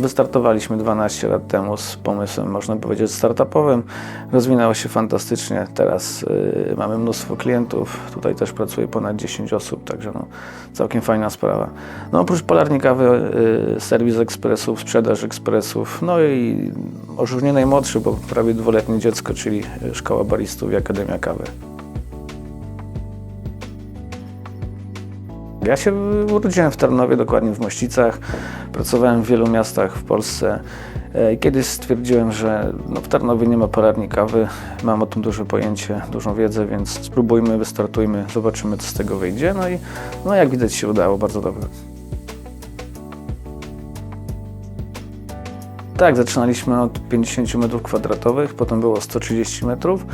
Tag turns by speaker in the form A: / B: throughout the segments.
A: Wystartowaliśmy 12 lat temu z pomysłem, można powiedzieć, startupowym. Rozwinęło się fantastycznie. Teraz y, mamy mnóstwo klientów. Tutaj też pracuje ponad 10 osób, także no, całkiem fajna sprawa. No, oprócz polarni kawy, y, serwis ekspresów, sprzedaż ekspresów, no i może nie najmłodszy, bo prawie dwuletnie dziecko, czyli Szkoła Baristów i Akademia Kawy. Ja się urodziłem w Tarnowie, dokładnie w Mościcach. Pracowałem w wielu miastach w Polsce. E, Kiedyś stwierdziłem, że no, w Tarnowie nie ma polarni kawy. Mam o tym duże pojęcie, dużą wiedzę, więc spróbujmy, wystartujmy, zobaczymy, co z tego wyjdzie. No i no, jak widać się udało bardzo dobrze. Tak, zaczynaliśmy od 50 metrów kwadratowych, potem było 130 metrów.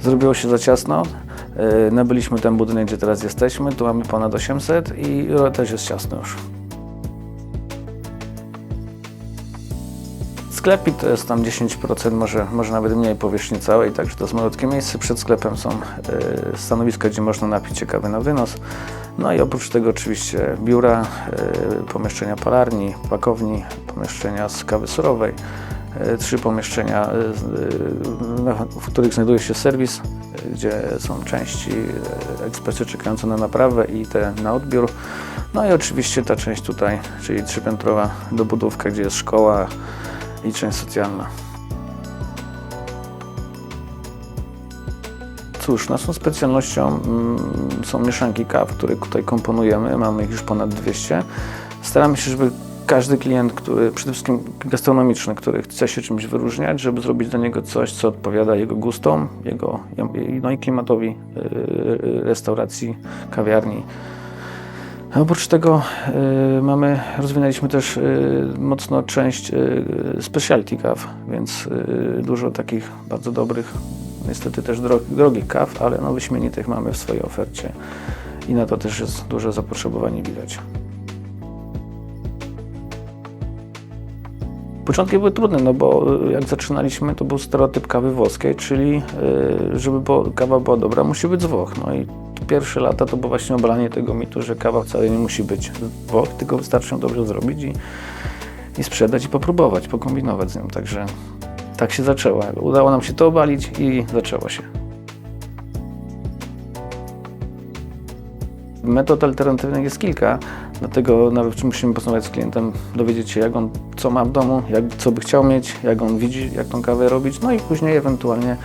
A: Zrobiło się za ciasno. Yy, Nabyliśmy ten budynek, gdzie teraz jesteśmy. Tu mamy ponad 800 i też jest ciasno już. Sklepik to jest tam 10%, może, może nawet mniej powierzchni całej, także to jest malutkie miejsce. Przed sklepem są yy, stanowiska, gdzie można napić się kawy na wynos. No i oprócz tego oczywiście biura, yy, pomieszczenia palarni, pakowni, pomieszczenia z kawy surowej, trzy pomieszczenia, yy, na- w których znajduje się serwis, gdzie są części ekspresy czekające na naprawę i te na odbiór. No i oczywiście ta część tutaj, czyli trzypiętrowa dobudówka, gdzie jest szkoła i część socjalna. Cóż, naszą specjalnością mm, są mieszanki kaw, które tutaj komponujemy. Mamy ich już ponad 200. Staramy się, żeby każdy klient, który przede wszystkim gastronomiczny, który chce się czymś wyróżniać, żeby zrobić dla niego coś, co odpowiada jego gustom, jego no i klimatowi yy, restauracji, kawiarni. Oprócz tego y, mamy, rozwinęliśmy też y, mocno część y, specialty kaw, więc y, dużo takich bardzo dobrych, niestety też dro, drogich kaw, ale no, wyśmienitych mamy w swojej ofercie i na to też jest duże zapotrzebowanie widać. Początki były trudne, no bo y, jak zaczynaliśmy, to był stereotyp kawy włoskiej, czyli y, żeby kawa była dobra, musi być z Włoch. No i pierwsze lata to było właśnie obalanie tego mitu, że kawa wcale nie musi być z Włoch, tylko wystarczy ją dobrze zrobić i, i sprzedać i popróbować, pokombinować z nią. Także tak się zaczęło. Udało nam się to obalić i zaczęło się. Metod alternatywnych jest kilka, dlatego nawet musimy porozmawiać z klientem, dowiedzieć się, jak on, co ma w domu, jak, co by chciał mieć, jak on widzi, jak tą kawę robić, no i później ewentualnie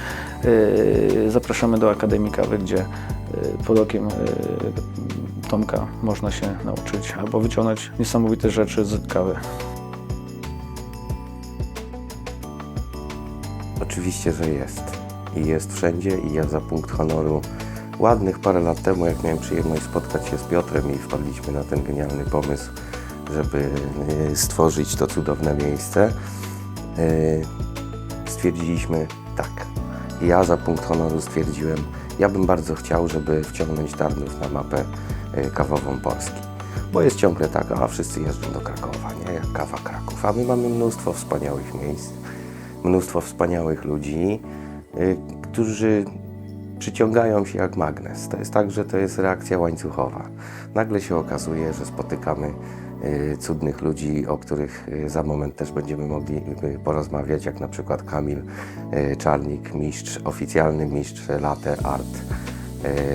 A: yy, zapraszamy do Akademii Kawy, gdzie yy, pod okiem yy, Tomka można się nauczyć albo wyciągnąć niesamowite rzeczy z kawy.
B: Oczywiście, że jest. I jest wszędzie i ja za punkt honoru ładnych parę lat temu, jak miałem przyjemność spotkać się z Piotrem i wpadliśmy na ten genialny pomysł, żeby y, stworzyć to cudowne miejsce, y, stwierdziliśmy tak. Ja za punkt honoru stwierdziłem, ja bym bardzo chciał, żeby wciągnąć Tarnów na mapę y, kawową Polski. Bo jest ciągle tak, a wszyscy jeżdżą do Krakowa, nie? Jak kawa Kraków. A my mamy mnóstwo wspaniałych miejsc, mnóstwo wspaniałych ludzi, którzy przyciągają się jak magnes. To jest tak, że to jest reakcja łańcuchowa. Nagle się okazuje, że spotykamy y, cudnych ludzi, o których y, za moment też będziemy mogli y, porozmawiać, jak na przykład Kamil Czarnik, mistrz, oficjalny mistrz Latte Art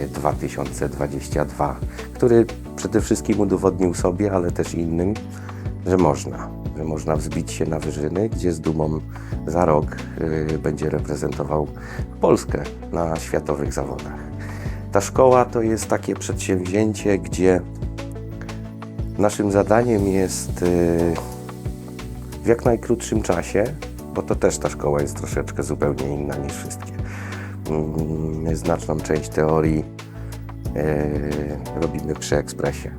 B: y, 2022, który przede wszystkim udowodnił sobie, ale też innym, że można, że można wzbić się na wyżyny, gdzie z dumą za rok y, będzie reprezentował Polskę na światowych zawodach. Ta szkoła to jest takie przedsięwzięcie, gdzie naszym zadaniem jest y, w jak najkrótszym czasie, bo to też ta szkoła jest troszeczkę zupełnie inna niż wszystkie. Mm, Znaczną część teorii y, robimy przy ekspresie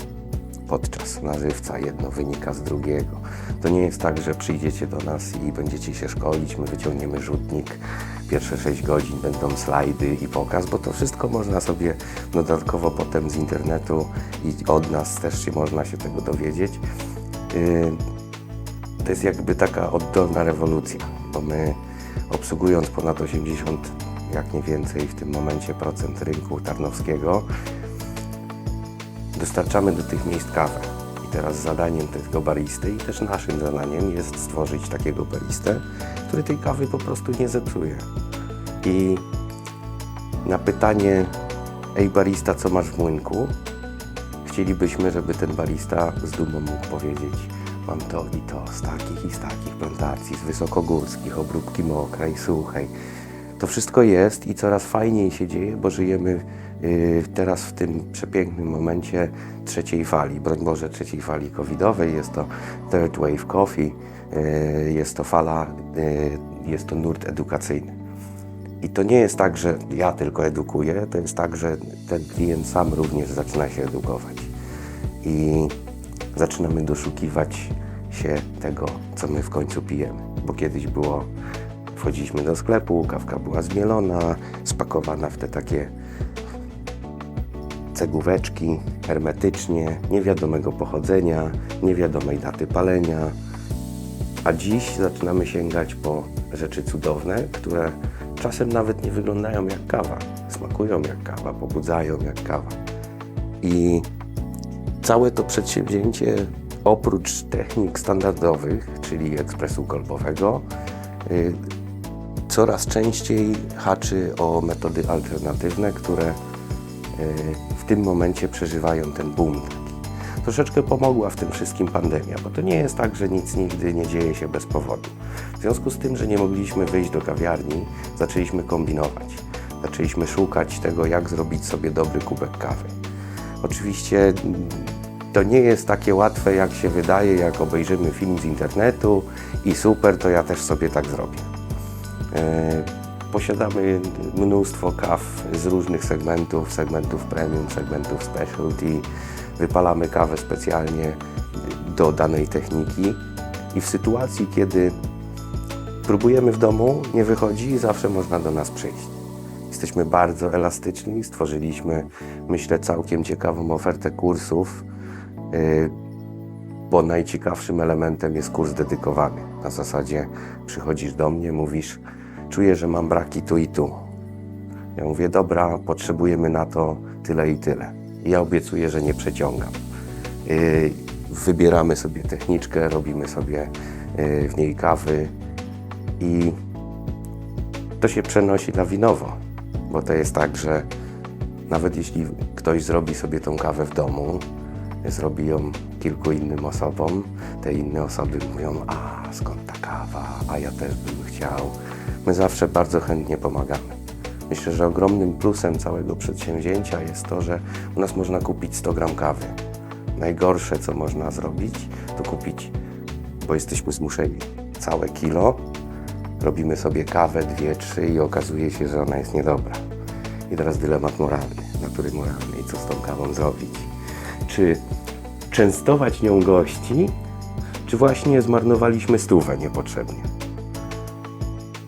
B: podczas na żywca. Jedno wynika z drugiego. To nie jest tak, że przyjdziecie do nas i będziecie się szkolić, my wyciągniemy rzutnik, pierwsze 6 godzin będą slajdy i pokaz, bo to wszystko można sobie dodatkowo potem z internetu i od nas też się można się tego dowiedzieć. Yy, to jest jakby taka oddolna rewolucja, bo my obsługując ponad 80, jak nie więcej w tym momencie procent rynku tarnowskiego, dostarczamy do tych miejsc kawę. I teraz zadaniem tego baristy i też naszym zadaniem jest stworzyć takiego baristę, który tej kawy po prostu nie zepsuje. I na pytanie, ej barista, co masz w młynku? Chcielibyśmy, żeby ten barista z dumą mógł powiedzieć mam to i to z takich i z takich plantacji, z wysokogórskich, obróbki mokrej, suchej. To wszystko jest i coraz fajniej się dzieje, bo żyjemy teraz w tym przepięknym momencie trzeciej fali, broń Boże trzeciej fali covidowej. Jest to third wave coffee, y, jest to fala, y, jest to nurt edukacyjny. I to nie jest tak, że ja tylko edukuję, to jest tak, że ten klient sam również zaczyna się edukować. I zaczynamy doszukiwać się tego, co my w końcu pijemy. Bo kiedyś było, wchodziliśmy do sklepu, kawka była zmielona, spakowana w te takie cegóweczki, hermetycznie, niewiadomego pochodzenia, niewiadomej daty palenia. A dziś zaczynamy sięgać po rzeczy cudowne, które czasem nawet nie wyglądają jak kawa. Smakują jak kawa, pobudzają jak kawa. I całe to przedsięwzięcie, oprócz technik standardowych, czyli ekspresu kolbowego, y, coraz częściej haczy o metody alternatywne, które y, w tym momencie przeżywają ten boom. Troszeczkę pomogła w tym wszystkim pandemia, bo to nie jest tak, że nic nigdy nie dzieje się bez powodu. W związku z tym, że nie mogliśmy wyjść do kawiarni, zaczęliśmy kombinować. Zaczęliśmy szukać tego, jak zrobić sobie dobry kubek kawy. Oczywiście mm, to nie jest takie łatwe, jak się wydaje, jak obejrzymy film z internetu i super, to ja też sobie tak zrobię. Posiadamy mnóstwo kaw z różnych segmentów, segmentów premium, segmentów specialty. Wypalamy kawę specjalnie do danej techniki i w sytuacji, kiedy próbujemy w domu, nie wychodzi, zawsze można do nas przyjść. Jesteśmy bardzo elastyczni, stworzyliśmy, myślę, całkiem ciekawą ofertę kursów, yy, bo najciekawszym elementem jest kurs dedykowany. Na zasadzie przychodzisz do mnie, mówisz, czuję, że mam braki tu i tu. Ja mówię, dobra, potrzebujemy na to tyle i tyle. I ja obiecuję, że nie przeciągam. Yy, Wybieramy sobie techniczkę, robimy sobie yy, w niej kawy i to się przenosi lawinowo, bo to jest tak, że nawet jeśli ktoś zrobi sobie tą kawę w domu, zrobi ją kilku innym osobom, te inne osoby mówią, a skąd ta kawa, a ja też bym chciał. My zawsze bardzo chętnie pomagamy. Myślę, że ogromnym plusem całego przedsięwzięcia jest to, że u nas można kupić 100 gram kawy. Najgorsze, co można zrobić, to kupić, bo jesteśmy zmuszeni, całe kilo, robimy sobie kawę, dwie, trzy i okazuje się, że ona jest niedobra. I teraz dylemat moralny, natury moralnej, co z tą kawą zrobić. Czy częstować nią gości, czy właśnie zmarnowaliśmy stówę niepotrzebnie?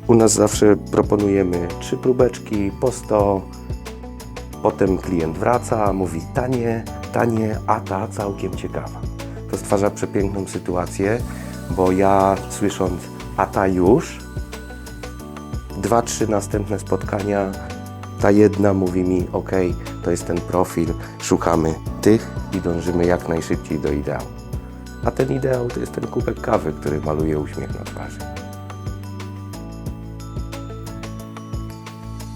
B: U nas zawsze proponujemy trzy próbeczki po 100. Potem klient wraca, mówi tanie, tanie, a ta całkiem ciekawa. To stwarza przepiękną sytuację, bo ja słysząc a ta już, dwa, trzy następne spotkania, ta jedna mówi mi, ok, to jest ten profil, szukamy tych i dążymy jak najszybciej do ideału. A ten ideał to jest ten kubek kawy, który maluje uśmiech na twarzy.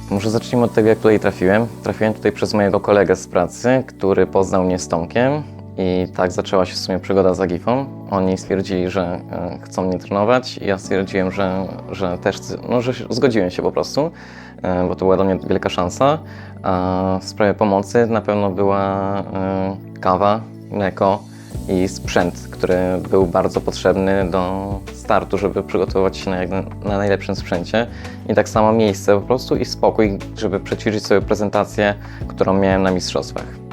C: Może zacznijmy od tego, jak tutaj trafiłem. Trafiłem tutaj przez mojego kolegę z pracy, który poznał mnie z Tomkiem i tak zaczęła się w sumie przygoda z Agifą. Oni stwierdzili, że e, chcą mnie trenować i ja stwierdziłem, że, że też, no, że zgodziłem się po prostu, e, bo to była dla mnie wielka szansa. A w sprawie pomocy na pewno była e, kawa, mleko i sprzęt, który był bardzo potrzebny do startu, żeby przygotować się na, na najlepszym sprzęcie. I tak samo miejsce po prostu i spokój, żeby przećwiczyć sobie prezentację, którą miałem na mistrzostwach.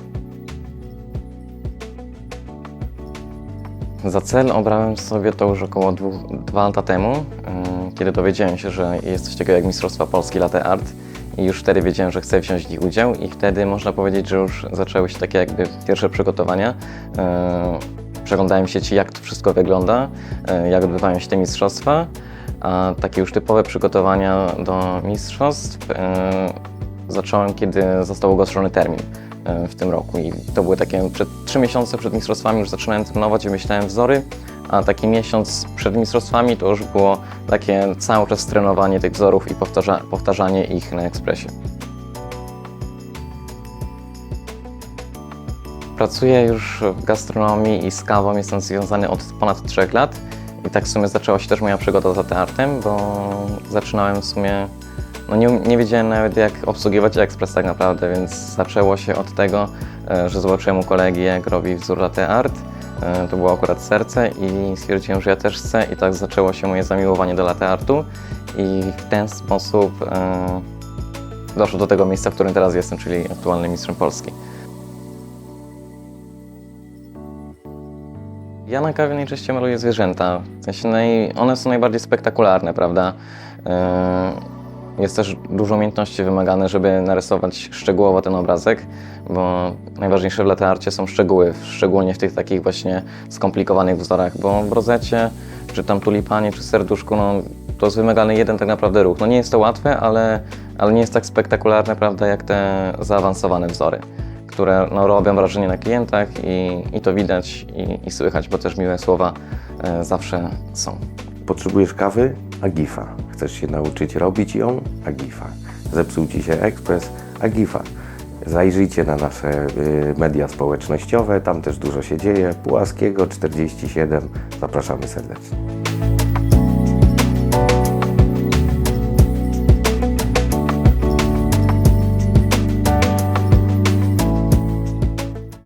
C: Za cel obrałem sobie to już około dwóch, dwa lata temu, yy, kiedy dowiedziałem się, że jest coś takiego jak Mistrzostwa Polski Latte Art i już wtedy wiedziałem, że chcę wziąć w nich udział i wtedy można powiedzieć, że już zaczęły się takie jakby pierwsze przygotowania. Yy, Przeglądałem sieci, jak to wszystko wygląda, yy, jak odbywają się te mistrzostwa, a takie już typowe przygotowania do mistrzostw yy, zacząłem, kiedy został ogłoszony termin. E, w tym roku. I to były takie przed trzy miesiące przed mistrzostwami już zaczynałem trenować i myślałem wzory, a taki miesiąc przed mistrzostwami to już było takie cały czas trenowanie tych wzorów i powtarza, powtarzanie ich na ekspresie. Pracuję już w gastronomii i z kawą jestem związany od ponad 3 lat i tak w sumie zaczęła się też moja przygoda z latte artem, bo zaczynałem w sumie, no nie, nie wiedziałem nawet jak obsługiwać ekspres tak naprawdę, więc zaczęło się od tego, e, że zobaczyłem u kolegi jak robi wzór latte art, E, to było akurat serce i stwierdziłem, że ja też chcę i tak zaczęło się moje zamiłowanie do latte artu i w ten sposób e, doszło do tego miejsca, w którym teraz jestem, czyli aktualnym mistrzem Polski. Ja na kawie najczęściej maluję zwierzęta. W sensie naj, one są najbardziej spektakularne, prawda? Yy, Jest też dużo umiejętności wymagane, żeby narysować szczegółowo ten obrazek, bo najważniejsze w latte są szczegóły, szczególnie w tych takich właśnie skomplikowanych wzorach, bo w rozecie, czy tam tulipanie, czy serduszku, no, to jest wymagany jeden tak naprawdę ruch. No nie jest to łatwe, ale, ale nie jest tak spektakularne, prawda, jak te zaawansowane wzory które no, robią wrażenie na klientach i, i to widać i, i słychać, bo też miłe słowa e, zawsze są.
B: Potrzebujesz kawy? Agifa. Chcesz się nauczyć robić ją? Agifa. Zepsuł Ci się ekspres? Agifa. Zajrzyjcie na nasze y, media społecznościowe, tam też dużo się dzieje. Pułaskiego 47. Zapraszamy serdecznie.